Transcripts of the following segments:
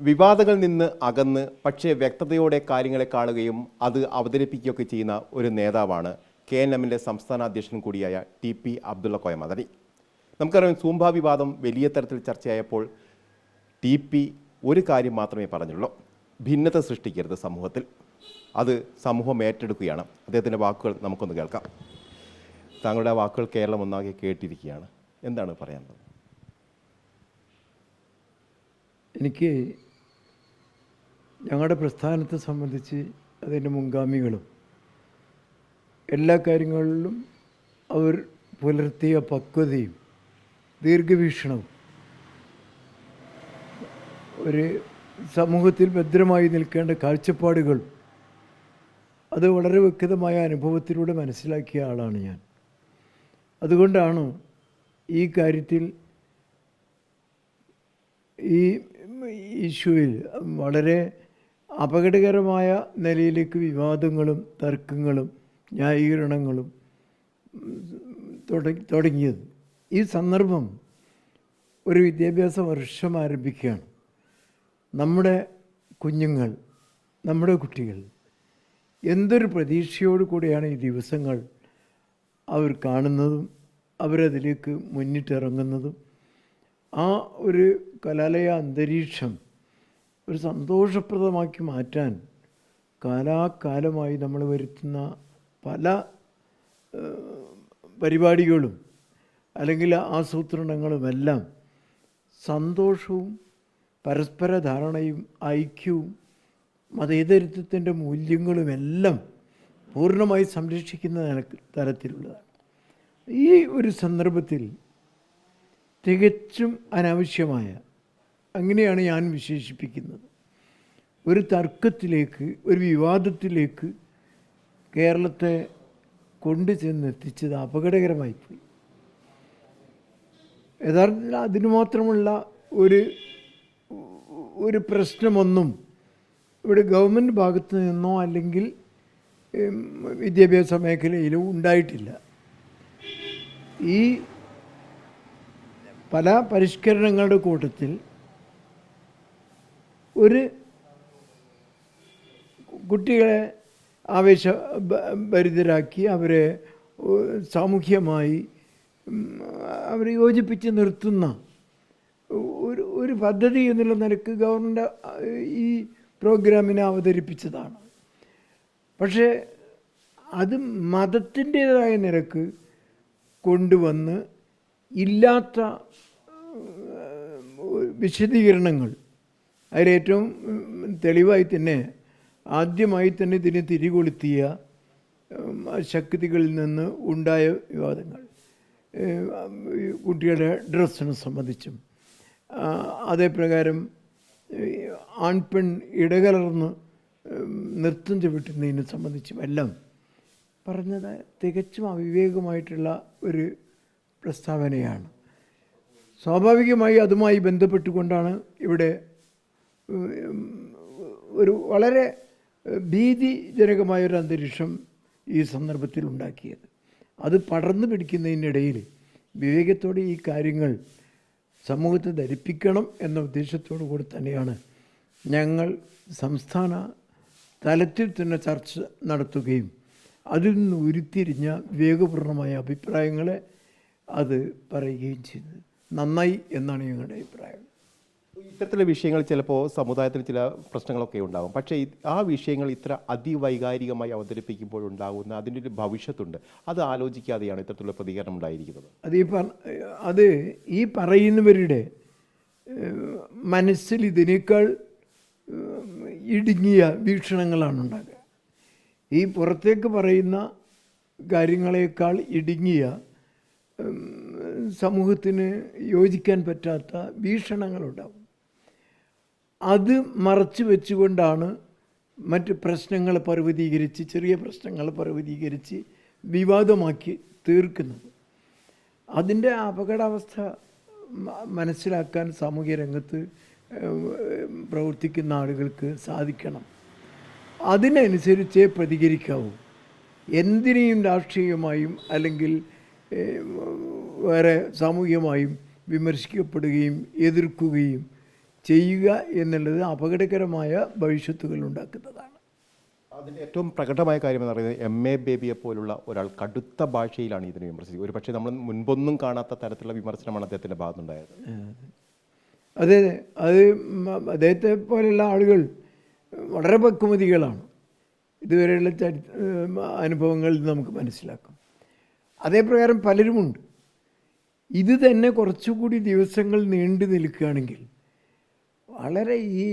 വിവാദങ്ങളിൽ നിന്ന് അകന്ന് പക്ഷേ വ്യക്തതയോടെ കാര്യങ്ങളെ കാണുകയും അത് അവതരിപ്പിക്കുകയൊക്കെ ചെയ്യുന്ന ഒരു നേതാവാണ് കെ എൻ എമ്മിന്റെ സംസ്ഥാന അധ്യക്ഷൻ കൂടിയായ ടി പി അബ്ദുള്ള കോയമദനി നമുക്കറിയാം സൂംബ വിവാദം വലിയ തരത്തിൽ ചർച്ചയായപ്പോൾ ടി പി ഒരു കാര്യം മാത്രമേ പറഞ്ഞുള്ളൂ. ഭിന്നത സൃഷ്ടിക്കരുത് സമൂഹത്തിൽ. അത് സമൂഹം ഏറ്റെടുക്കുകയാണ്. അദ്ദേഹത്തിന്റെ വാക്കുകൾ നമുക്കൊന്ന് കേൾക്കാം. താങ്കളുടെ വാക്കുകൾ കേരളം ഒന്നാകെ കേട്ടിരിക്കുകയാണ്. എന്താണ് പറയാനുള്ളത്? എനിക്ക് ഞങ്ങളുടെ പ്രസ്ഥാനത്തെ സംബന്ധിച്ച് അതിന്റെ മുൻഗാമികളും എല്ലാ കാര്യങ്ങളിലും അവർ പുലർത്തിയ പക്വതയും ദീർഘവീക്ഷണവും ഒരു സമൂഹത്തിൽ ഭദ്രമായി നിൽക്കേണ്ട കാഴ്ചപ്പാടുകൾ അത് വളരെ വ്യക്തമായ അനുഭവത്തിലൂടെ മനസ്സിലാക്കിയ ആളാണ് ഞാൻ. അതുകൊണ്ടാണ് ഈ കാര്യത്തിൽ ഈ ഇഷ്യൂവിൽ വളരെ അപകടകരമായ നിലയിലേക്ക് വിവാദങ്ങളും തർക്കങ്ങളും ന്യായീകരണങ്ങളും തുടങ്ങി തുടങ്ങിയത്. ഈ സന്ദർഭം ഒരു വിദ്യാഭ്യാസ വർഷം ആരംഭിക്കുകയാണ്. നമ്മുടെ കുഞ്ഞുങ്ങൾ നമ്മുടെ കുട്ടികൾ എന്തൊരു പ്രതീക്ഷയോടു കൂടിയാണ് ഈ ദിവസങ്ങൾ അവർ കാണുന്നതും അവരതിലേക്ക് മുന്നിട്ടിറങ്ങുന്നതും? ആ ഒരു കലാലയ അന്തരീക്ഷം ഒരു സന്തോഷപ്രദമാക്കി മാറ്റാൻ കാലാകാലമായി നമ്മൾ വരുത്തുന്ന പല പരിപാടികളും അല്ലെങ്കിൽ ആസൂത്രണങ്ങളുമെല്ലാം സന്തോഷവും പരസ്പര ധാരണയും ഐക്യവും മതേതരത്വത്തിന്റെ മൂല്യങ്ങളുമെല്ലാം പൂർണമായി സംരക്ഷിക്കുന്ന തരത്തിലുള്ളതാണ് ഈ ഒരു സന്ദർഭത്തിൽ തികച്ചും അനാവശ്യമായ അങ്ങനെയാണ് ഞാൻ വിശേഷിപ്പിക്കുന്നത്. ഒരു തർക്കത്തിലേക്ക് ഒരു വിവാദത്തിലേക്ക് കേരളത്തെ കൊണ്ടു ചെന്നെത്തിച്ചത് അപകടകരമായിപ്പോയി. യഥാർത്ഥത്തിൽ അതിനു മാത്രമുള്ള ഒരു ഒരു പ്രശ്നമൊന്നും ഇവിടെ ഗവൺമെന്റ് ഭാഗത്തു നിന്നോ അല്ലെങ്കിൽ വിദ്യാഭ്യാസ മേഖലയിലോ ഉണ്ടായിട്ടില്ല. ഈ പല പരിഷ്കരണങ്ങളുടെ കൂട്ടത്തിൽ ഒരു കുട്ടികളെ ആവേശ ഭരിതരാക്കി അവരെ സാമൂഹ്യമായി അവരെ യോജിപ്പിച്ച് നിർത്തുന്ന ഒരു ഒരു പദ്ധതി എന്നുള്ള നിലയ്ക്ക് ഗവൺമെന്റ് ഈ പ്രോഗ്രാമിനെ അവതരിപ്പിച്ചതാണ്. പക്ഷേ അത് മതത്തിന്റേതായ നിരക്ക് കൊണ്ടുവന്ന് ഇല്ലാത്ത വിശദീകരണങ്ങൾ അതിലേറ്റവും തെളിവായി തന്നെ ആദ്യമായി തന്നെ ഇതിനെ തിരികൊളുത്തിയ ശക്തികളിൽ നിന്ന് ഉണ്ടായ വിവാദങ്ങൾ. കുട്ടികളുടെ ഡ്രസ്സിനെ സംബന്ധിച്ചും. അതേപ്രകാരം ആൺ ആൺപെൺ ഇടകലർന്ന് നൃത്തം ചവിട്ടുന്നതിനെ സംബന്ധിച്ചും എല്ലാം പറഞ്ഞത് തികച്ചും അവിവേകമായിട്ടുള്ള ഒരു പ്രസ്താവനയാണ്. സ്വാഭാവികമായി അതുമായി ബന്ധപ്പെട്ടുകൊണ്ടാണ് ഇവിടെ ഒരു വളരെ ഭീതിജനകമായ ഒരു അന്തരീക്ഷം ഈ സന്ദർഭത്തിൽ ഉണ്ടാക്കിയത്. അത് പടർന്നു പിടിക്കുന്നതിനിടയിൽ വിവേകത്തോടെ ഈ കാര്യങ്ങൾ സമൂഹത്തെ ധരിപ്പിക്കണം എന്ന ഉദ്ദേശത്തോടു കൂടി തന്നെയാണ് ഞങ്ങൾ സംസ്ഥാന തലത്തിൽ തന്നെ ചർച്ച നടത്തുകയും അതിൽ നിന്ന് ഉരുത്തിരിഞ്ഞ വിവേകപൂർണമായ അഭിപ്രായങ്ങളെ അത് പറയുകയും ചെയ്തത്. നന്നായി എന്നാണ് ഞങ്ങളുടെ അഭിപ്രായം. ഇത്തരത്തിലെ വിഷയങ്ങൾ ചിലപ്പോൾ സമുദായത്തിൽ ചില പ്രശ്നങ്ങളൊക്കെ ഉണ്ടാകും. പക്ഷേ ആ വിഷയങ്ങൾ ഇത്ര അതിവൈകാരികമായി അവതരിപ്പിക്കുമ്പോൾ ഉണ്ടാകുന്ന അതിന്റെ ഒരു ഭവിഷ്യത്തുണ്ട്. അത് ആലോചിക്കാതെയാണ് ഇത്തരത്തിലുള്ള പ്രതികരണം ഉണ്ടായിരിക്കുന്നത്. അത് ഈ അത് ഈ പറയുന്നവരുടെ മനസ്സിൽ ഇതിനേക്കാൾ ഇടുങ്ങിയ വീക്ഷണങ്ങളാണ് ഉണ്ടാകുക. ഈ പുറത്തേക്ക് പറയുന്ന കാര്യങ്ങളേക്കാൾ ഇടുങ്ങിയ സമൂഹത്തിന് യോജിക്കാൻ പറ്റാത്ത വീക്ഷണങ്ങളുണ്ടാവും അത് മറച്ചു വെച്ചുകൊണ്ടാണ് മറ്റ് പ്രശ്നങ്ങൾ പർവതീകരിച്ച് ചെറിയ പ്രശ്നങ്ങൾ പർവതീകരിച്ച് വിവാദമാക്കി തീർക്കുന്നത്. അതിന്റെ അപകടാവസ്ഥ മനസ്സിലാക്കാൻ സാമൂഹ്യ രംഗത്ത് പ്രവർത്തിക്കുന്ന ആളുകൾക്ക് സാധിക്കണം. അതിനനുസരിച്ചേ പ്രതികരിക്കാവൂ. എന്തിനേയും രാഷ്ട്രീയമായും അല്ലെങ്കിൽ വേറെ സാമൂഹികമായും വിമർശിക്കപ്പെടുകയും എതിർക്കുകയും ചെയ്യുക എന്നുള്ളത് അപകടകരമായ ഭവിഷ്യത്തുകൾ ഉണ്ടാക്കുന്നതാണ്. അതിന്റെ ഏറ്റവും പ്രകടമായ കാര്യം എന്ന് പറയുന്നത് എം എ ബേബിയെ പോലുള്ള ഒരാൾ കടുത്ത ഭാഷയിലാണ് ഇതിനെ വിമർശിച്ചത്. ഒരു പക്ഷേ നമ്മൾ മുൻപൊന്നും കാണാത്ത തരത്തിലുള്ള വിമർശനമാണ് അദ്ദേഹത്തിന്റെ ഭാഗത്തുണ്ടായത് അതെ അത്. അദ്ദേഹത്തെ പോലെയുള്ള ആളുകൾ വളരെ ബഹുമതികളാണ്. ഇതുവരെയുള്ള ചരി അനുഭവങ്ങളിൽ നമുക്ക് മനസ്സിലാക്കും. അതേപ്രകാരം പലരുമുണ്ട്. ഇത് തന്നെ കുറച്ചുകൂടി ദിവസങ്ങൾ നീണ്ടു നിൽക്കുകയാണെങ്കിൽ വളരെ ഈ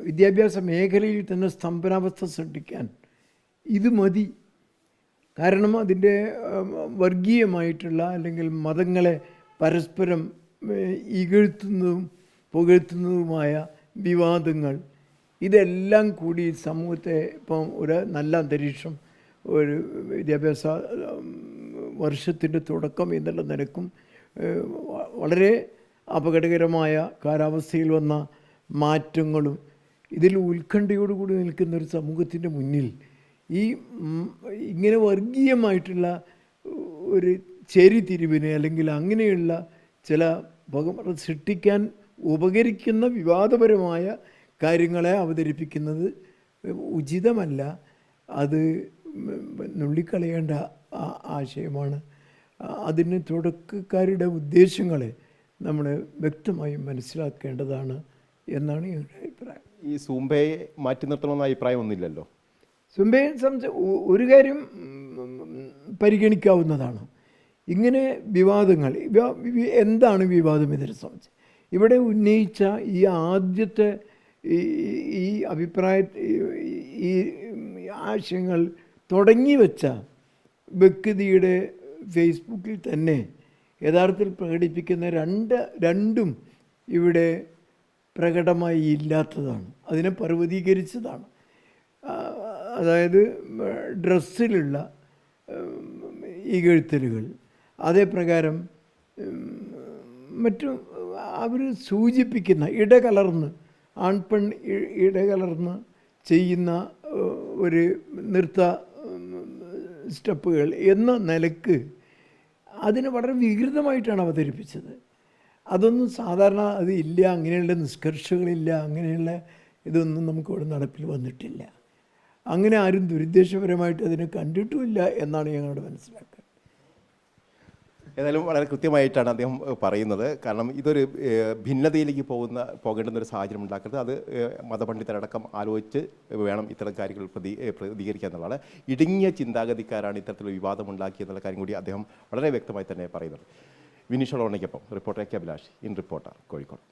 വിദ്യാഭ്യാസ മേഖലയിൽ തന്നെ സ്തംഭനാവസ്ഥ സൃഷ്ടിക്കാൻ ഇത് മതി. കാരണം അതിന്റെ വർഗീയമായിട്ടുള്ള അല്ലെങ്കിൽ മതങ്ങളെ പരസ്പരം ഇകഴ്ത്തുന്നതും പുകഴ്ത്തുന്നതുമായ വിവാദങ്ങൾ ഇതെല്ലാം കൂടി സമൂഹത്തെ ഇപ്പം ഒരു നല്ല അന്തരീക്ഷം ഒരു വിദ്യാഭ്യാസ വർഷത്തിന്റെ തുടക്കം എന്നുള്ള നിരക്കും വളരെ അപകടകരമായ കാലാവസ്ഥയിൽ വന്ന മാറ്റങ്ങളും ഇതിൽ ഉത്കണ്ഠയോടുകൂടി നിൽക്കുന്ന ഒരു സമൂഹത്തിന്റെ മുന്നിൽ ഈ ഇങ്ങനെ വർഗീയമായിട്ടുള്ള ഒരു ചേരിതിരിവിനെ അല്ലെങ്കിൽ അങ്ങനെയുള്ള ചില ഭഗവത് സൃഷ്ടിക്കാൻ ഉപകരിക്കുന്ന വിവാദപരമായ കാര്യങ്ങളെ അവതരിപ്പിക്കുന്നത് ഉചിതമല്ല. അത് നുള്ളിക്കളയേണ്ട ആശയമാണ്. അതിന് തുടക്കക്കാരുടെ ഉദ്ദേശങ്ങളെ നമ്മൾ വ്യക്തമായും മനസ്സിലാക്കേണ്ടതാണ്. എന്നാണ് എന്റെ അഭിപ്രായം. ഈ സൂംബയെ മാറ്റി നിർത്തണമെന്ന അഭിപ്രായം ഒന്നുമില്ലല്ലോ? സുംബയെ സംബന്ധിച്ച് ഒരു കാര്യം പരിഗണിക്കാവുന്നതാണ്. ഇങ്ങനെ വിവാദങ്ങൾ എന്താണ് വിവാദം ഇതിനെ സംബന്ധിച്ച്? ഇവിടെ ഉന്നയിച്ച ഈ ആദ്യത്തെ ഈ അഭിപ്രായ ഈ- ഈ ആശയങ്ങൾ തുടങ്ങി വെച്ച വ്യക്തിയുടെ ഫേസ്ബുക്കിൽ തന്നെ യഥാർത്ഥത്തിൽ പ്രകടിപ്പിക്കുന്ന രണ്ട് രണ്ടും ഇവിടെ പ്രകടമായി ഇല്ലാത്തതാണ്. അതിനെ പർവതീകരിച്ചതാണ്. അതായത് ഡ്രസ്സിലുള്ള ഇകഴ്ത്തലുകൾ അതേപ്രകാരം മറ്റു അവർ സൂചിപ്പിക്കുന്ന ഇടകലർന്ന് ആൺപെൺ ഇടകലർന്ന് ചെയ്യുന്ന ഒരു നൃത്ത സ്റ്റെപ്പുകൾ എന്ന നിലയ്ക്ക് അതിനെ വളരെ വികൃതമായിട്ടാണ് അവതരിപ്പിച്ചത്. അതൊന്നും സാധാരണ അത് ഇല്ല അങ്ങനെയുള്ള നിഷ്കർഷകളില്ല അങ്ങനെയുള്ള ഇതൊന്നും നമുക്കിവിടെ നടപ്പിൽ വന്നിട്ടില്ല. അങ്ങനെ ആരും ദുരുദ്ദേശപരമായിട്ട് അതിനെ കണ്ടിട്ടുമില്ല എന്നാണ് ഞങ്ങളുടെ മനസ്സിലാക്കുക. ഏതായാലും വളരെ കൃത്യമായിട്ടാണ് അദ്ദേഹം പറയുന്നത്. കാരണം ഇതൊരു ഭിന്നതയിലേക്ക് പോകുന്ന പോകേണ്ടുന്ന ഒരു സാഹചര്യം ഉണ്ടാക്കരുത്. അത് മതപണ്ഡിതരടക്കം ആലോചിച്ച് വേണം ഇത്തരം കാര്യങ്ങൾ പ്രതി പ്രതികരിക്കുക എന്നുള്ളതാണ്. ഇടുങ്ങിയ ചിന്താഗതിക്കാരാണ് ഇത്തരത്തിലുള്ള വിവാദമുണ്ടാക്കിയെന്നുള്ള കാര്യം കൂടി അദ്ദേഹം വളരെ വ്യക്തമായി തന്നെ പറയുന്നത് Vineesh ഒളവണ്ണയ്ക്കൊപ്പം reporter K Abhilash. In reporter Kozhikode.